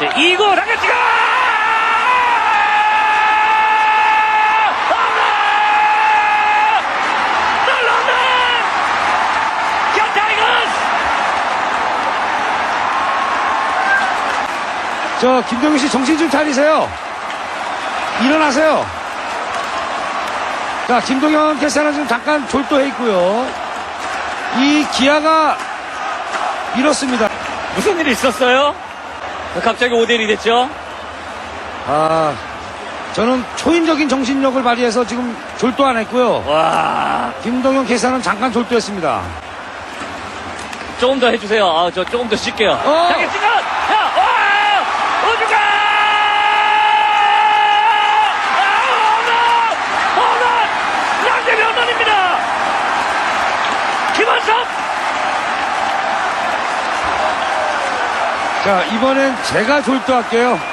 제 2구 라켓지가 놀라운 타이거스 저 김동현 씨 정신 좀 차리세요. 일어나세요. 자, 김동현 캐스터는 지금 잠깐 졸도해 있고요. 이 기아가 이렇습니다. 무슨 일이 있었어요? 갑자기 5대1이 됐죠? 아, 저는 초인적인 정신력을 발휘해서 지금 졸도 안 했고요. 와, 김동현 캐스터는 잠깐 졸도했습니다. 조금 더 해주세요. 아, 저 조금 더 쉴게요. 어. 타겟지가 야, 와, 우주가 아, 홈런! 홈런! 양대리 홈런입니다. 김한석 자, 이번엔 제가 졸도할게요.